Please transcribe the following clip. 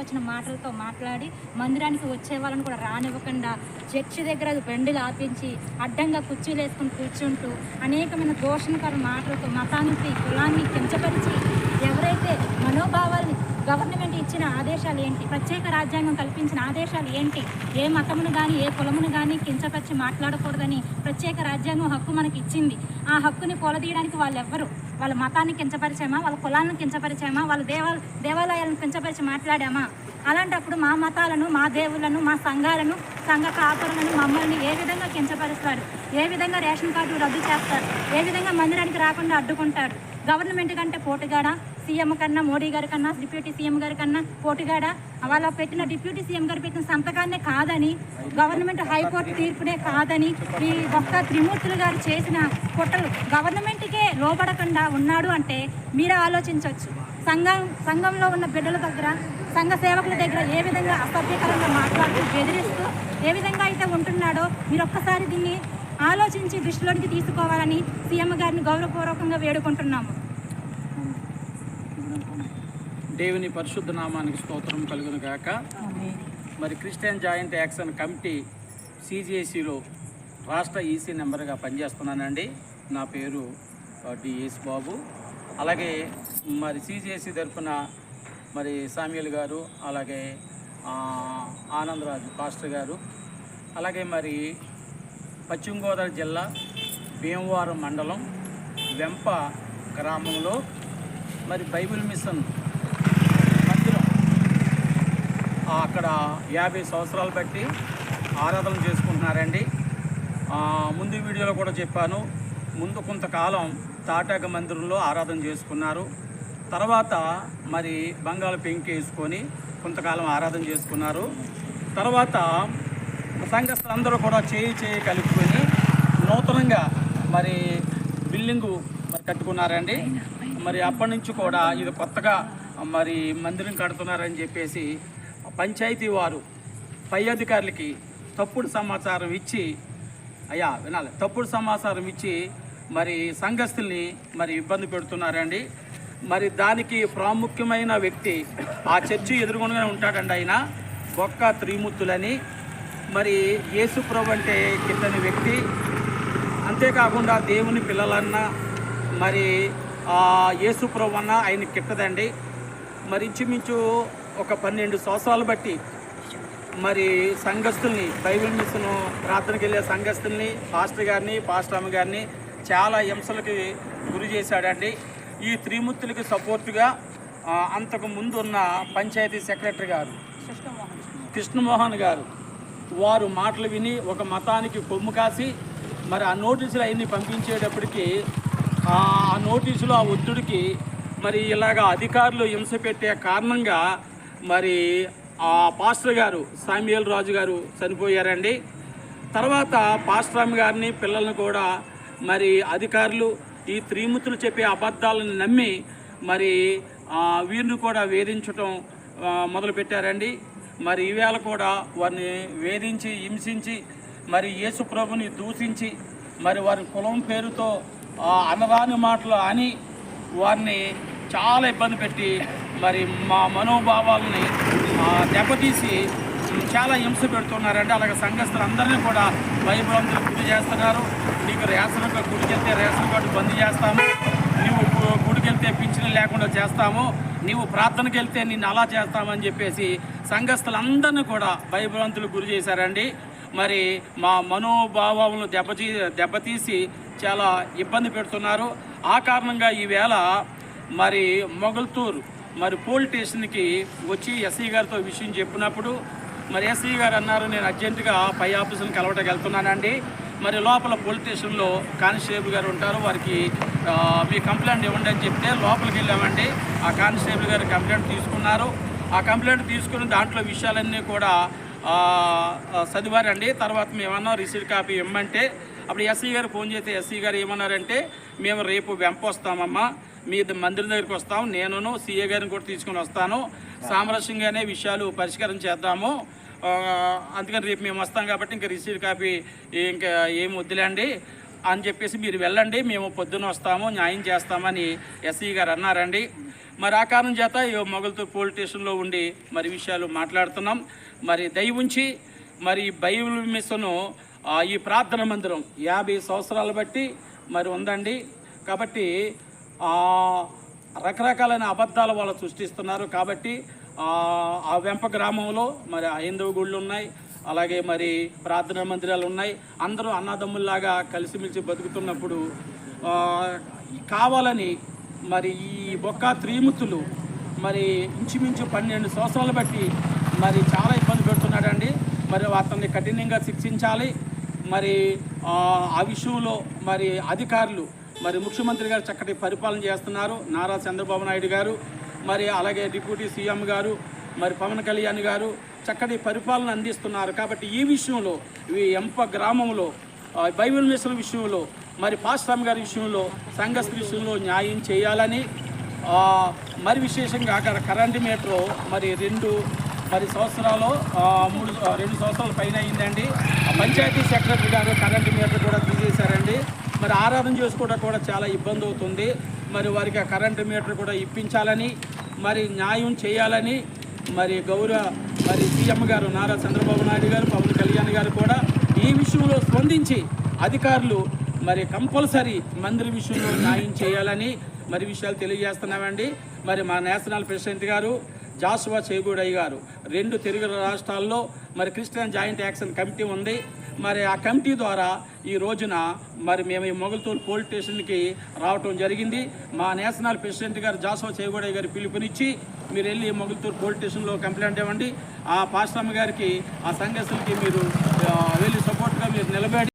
నోటికొచ్చిన మాటలతో మాట్లాడి మందిరానికి వచ్చే వాళ్ళని కూడా రానివ్వకుండా చర్చి దగ్గర బండిలు ఆపించి అడ్డంగా కుర్చీలు వేసుకుని కూర్చుంటూ అనేకమైన దోషణకర మాటలతో మతానికి కులాన్ని కించపరిచి ఎవరైతే మనోభావాల్ని గవర్నమెంట్ ఇచ్చిన ఆదేశాలు ఏంటి ప్రత్యేక రాజ్యాంగం కల్పించిన ఆదేశాలు ఏంటి ఏ మతమును కానీ ఏ కులమును కానీ కించపరిచి మాట్లాడకూడదని ప్రత్యేక రాజ్యాంగం హక్కు మనకి ఇచ్చింది ఆ హక్కుని కొలదీయడానికి వాళ్ళెవ్వరు? వాళ్ళ మతాన్ని కించపరిచామా? వాళ్ళ కులాలను కించపరిచామా? వాళ్ళ దేవా దేవాలయాలను కించపరిచి మాట్లాడామా? అలాంటప్పుడు మా మతాలను మా దేవుళ్ళను మా సంఘాలను సంఘ కాపురులను మమ్మల్ని ఏ విధంగా కించపరుస్తారు? ఏ విధంగా రేషన్ కార్డు రద్దు చేస్తారు? ఏ విధంగా మందిరానికి రాకుండా అడ్డుకుంటారు? గవర్నమెంట్ కంటే పోటుగాడా సీఎం కన్నా మోడీ గారి కన్నా డిప్యూటీ సీఎం గారి కన్నా పోటుగాడా. వాళ్ళ పెట్టిన డిప్యూటీ సీఎం గారు పెట్టిన సంతకాన్నే కాదని గవర్నమెంట్ హైకోర్టు తీర్పునే కాదని ఈ ఒక్క త్రిమూర్తులు గారు చేసిన కుట్రలు గవర్నమెంట్కే లోబడకుండా ఉన్నాడు అంటే మీరే ఆలోచించవచ్చు. సంఘం సంఘంలో ఉన్న బిడ్డల దగ్గర సంఘ సేవకుల దగ్గర ఏ విధంగా అసభ్యకరంగా మాట్లాడుతూ బెదిరిస్తూ ఏ విధంగా అయితే ఉంటున్నాడో మీరు ఒక్కసారి దీన్ని ఆలోచించి దృష్టిలోనికి తీసుకోవాలని సీఎం గారిని గౌరవపూర్వకంగా వేడుకుంటున్నాము. దేవుని పరిశుద్ధ నామానికి స్తోత్రం కలుగును గాక. మరి క్రిస్టియన్ జాయింట్ యాక్షన్ కమిటీ సిజిఎస్సిలో రాష్ట్ర ఈసీ నెంబర్గా పనిచేస్తున్నానండి. నా పేరు డిఎస్ బాబు. అలాగే మరి సిజిఎస్సి తరఫున మరి సామ్యుల్ గారు అలాగే ఆనందరాజు పాస్టర్ గారు. అలాగే మరి పశ్చిమ గోదావరి జిల్లా భీమవరం మండలం వెంప గ్రామంలో మరి బైబిల్ మిషన్ మందిరం ఆ, అక్కడ యాభై సంవత్సరాలు బట్టి ఆరాధన చేసుకుంటున్నారండి. ముందు వీడియోలో కూడా చెప్పాను ముందు కొంతకాలం తాటాక మందిరంలో ఆరాధన చేసుకున్నారు. తర్వాత మరి బంగాళ పెంకి వేసుకొని కొంతకాలం ఆరాధన చేసుకున్నారు. తర్వాత సంఘస్థులందరూ కూడా చేయి చేయి కలుపుకొని నూతనంగా మరి బిల్డింగు మరి కట్టుకున్నారండి. మరి అప్పటి నుంచి కూడా ఇది కొత్తగా మరి మందిరం కడుతున్నారని చెప్పేసి పంచాయతీ వారు పై అధికారులకి తప్పుడు సమాచారం ఇచ్చి అయ్యా వినాలి. తప్పుడు సమాచారం ఇచ్చి మరి సంఘస్థుల్ని మరి ఇబ్బంది పెడుతున్నారండి. మరి దానికి ప్రాముఖ్యమైన వ్యక్తి ఆ చర్చి ఎదురుగునగానే ఉంటాడండి ఆయన. బొక్క త్రిమూర్తులని. మరి యేసుప్రభు అంటే కిందని వ్యక్తి. అంతేకాకుండా దేవుని పిల్లలన్నా మరి యేసుప్రభు అన్న ఆయన కిట్టదండి. మరి ఇంచుమించు ఒక పన్నెండు సంవత్సరాలు బట్టి మరి సంఘస్థుల్ని బైబిల్ మిషన్ ప్రార్థనకి వెళ్ళే సంఘస్థుల్ని పాస్టర్ గారిని పాస్టర్ గారిని చాలా హింసలకి గురి చేశాడండి. ఈ త్రిమూర్తులకి సపోర్టుగా అంతకు ముందు ఉన్న పంచాయతీ సెక్రటరీ గారు కృష్ణమోహన్ గారు వారు మాటలు విని ఒక మతానికి కొమ్ము కాసి మరి ఆ నోటీసులు అవన్నీ పంపించేటప్పటికి ఆ నోటీసులు ఆ ఒత్తిడికి మరి ఇలాగ అధికారులు హింస పెట్టే కారణంగా మరి ఆ పాస్టర్ గారు సామ్యుయల్ రాజు గారు చనిపోయారండి. తర్వాత పాస్టర్ గారిని పిల్లల్ని కూడా మరి అధికారులు ఈ త్రిమూర్తులు చెప్పే అబద్ధాలను నమ్మి మరి వీరిని కూడా వేధించటం మొదలుపెట్టారండి. మరి ఈవేళ కూడా వారిని వేధించి హింసించి మరి యేసు ప్రభుని దూషించి మరి వారి కులం పేరుతో ఆ, అనరాని మాటలు అని వారిని చాలా ఇబ్బంది పెట్టి మరి మా మనోభావాలని దెబ్బతీసి చాలా హింస పెడుతున్నారండి అలాగే సంఘస్థులందరినీ కూడా భయభ్రాంతులు గురి చేస్తున్నారు. నీకు రేషన్ కార్డు గుడికెళ్తే రేషన్ కార్డు బంద్ చేస్తాము. నువ్వు గు- పింఛను లేకుండా చేస్తాము. నీవు ప్రార్థనకి వెళ్తే నిన్ను అలా చేస్తామని చెప్పేసి సంఘస్థులందరినీ కూడా భయభ్రాంతులు గురి చేశారండి. మరి మా మనోభావాలను దెబ్బతీ దెబ్బతీసి చాలా ఇబ్బంది పెడుతున్నారు. ఆ కారణంగా ఈవేళ మరి మొగల్తూరు మరి పోలీస్ స్టేషన్కి వచ్చి ఎస్ఈ గారితో విషయం చెప్పినప్పుడు మరి ఎస్ఈ గారు అన్నారు నేను అర్జెంటుగా పై ఆఫీసులను కలవటానికి వెళ్తున్నానండి. మరి లోపల పోలీస్ స్టేషన్లో కానిస్టేబుల్ గారు ఉంటారు వారికి మీ కంప్లైంట్ ఇవ్వండి అని చెప్తే లోపలికి వెళ్ళామండి. ఆ కానిస్టేబుల్ గారు కంప్లైంట్ తీసుకున్నారు. ఆ కంప్లైంట్ తీసుకుని దాంట్లో విషయాలన్నీ కూడా చదివారండి. తర్వాత మేమన్నా రిసీట్ కాపీ ఇవ్వమంటే అప్పుడు ఎస్సీ గారు ఫోన్ చేస్తే ఎస్సీ గారు ఏమన్నారంటే మేము రేపు వెంపొస్తామమ్మా. మీ మందిరం దగ్గరికి వస్తాం. నేనును సీఏ గారిని కూడా తీసుకుని వస్తాను. సామరస్యంగానే విషయాలు పరిష్కారం చేద్దాము. అందుకని రేపు మేము వస్తాం కాబట్టి ఇంకా రిసీవ్ కాపీ ఇంకా ఏం వద్దులేండి అని చెప్పేసి మీరు వెళ్ళండి. మేము పొద్దున వస్తాము న్యాయం చేస్తామని ఎస్సీ గారు అన్నారండి. మరి ఆ కారణం చేత ఈ మొగల్తో పోలీస్ స్టేషన్లో ఉండి మరి విషయాలు మాట్లాడుతున్నాం. మరి దయ ఉంచి మరి బైబిల్ మిషను ఈ ప్రార్థన మందిరం యాభై సంవత్సరాలు బట్టి మరి ఉందండి. కాబట్టి రకరకాలైన అబద్ధాలు వాళ్ళు సృష్టిస్తున్నారు కాబట్టి ఆ, వెంప గ్రామంలో మరి హైందవ గుళ్ళు ఉన్నాయి అలాగే మరి ప్రార్థనా మందిరాలు ఉన్నాయి. అందరూ అన్నదమ్ముల్లాగా కలిసిమెలిసి బతుకుతున్నప్పుడు కావాలని మరి ఈ బొక్క త్రిముతులు మరి ఇంచుమించు పన్నెండు సంవత్సరాలు బట్టి మరి చాలా ఇబ్బంది పెడుతున్నాడండి. మరి అతన్ని కఠినంగా శిక్షించాలి. మరి ఆ విషయంలో మరి అధికారులు మరి ముఖ్యమంత్రి గారు చక్కటి పరిపాలన చేస్తున్నారు. నారా చంద్రబాబు నాయుడు గారు మరి అలాగే డిప్యూటీ సీఎం గారు మరి పవన్ కళ్యాణ్ గారు చక్కటి పరిపాలన అందిస్తున్నారు. కాబట్టి ఈ విషయంలో ఈ ఎంప గ్రామంలో బైబిల్ మిషన్ విషయంలో మరి పాస్టామ్ గారి విషయంలో సంఘస్థ విషయంలో న్యాయం చేయాలని మరి విశేషంగా అక్కడ కరెంట్ మీటర్ మరి రెండు మరి సంవత్సరాలు మూడు రెండు సంవత్సరాల పైన అయిందండి. పంచాయతీ సెక్రటరీ గారు కరెంట్ మీటర్ కూడా తీసేశారండి. మరి ఆరాధన చేసుకోవడం కూడా చాలా ఇబ్బంది అవుతుంది. మరి వారికి ఆ కరెంట్ మీటర్ కూడా ఇప్పించాలని మరి న్యాయం చేయాలని మరి గౌరవ మరి సీఎం గారు నారా చంద్రబాబు నాయుడు గారు పవన్ కళ్యాణ్ గారు కూడా ఈ విషయంలో స్పందించి అధికారులు మరి కంపల్సరీ మందిరి విషయంలో న్యాయం చేయాలని మరి విషయాలు తెలియజేస్తున్నామండి. మరి మా నేషనల్ ప్రెసిడెంట్ గారు జాసువా చేగూడయ్య గారు రెండు తెలుగు రాష్ట్రాల్లో మరి క్రిస్టియన్ జాయింట్ యాక్షన్ కమిటీ ఉంది. మరి ఆ కమిటీ ద్వారా ఈ రోజున మరి మేము ఈ మొగల్తూరు పోలీస్ స్టేషన్కి రావటం జరిగింది. మా నేషనల్ ప్రెసిడెంట్ గారు జాసవ చేగూడయ్య గారు పిలుపునిచ్చి మీరు వెళ్ళి మొగల్తూరు పోలీస్ స్టేషన్లో కంప్లైంట్ ఇవ్వండి. ఆ పాస్టమ్ గారికి ఆ సంఘర్షణకి మీరు వెళ్ళి సపోర్ట్గా మీరు నిలబడి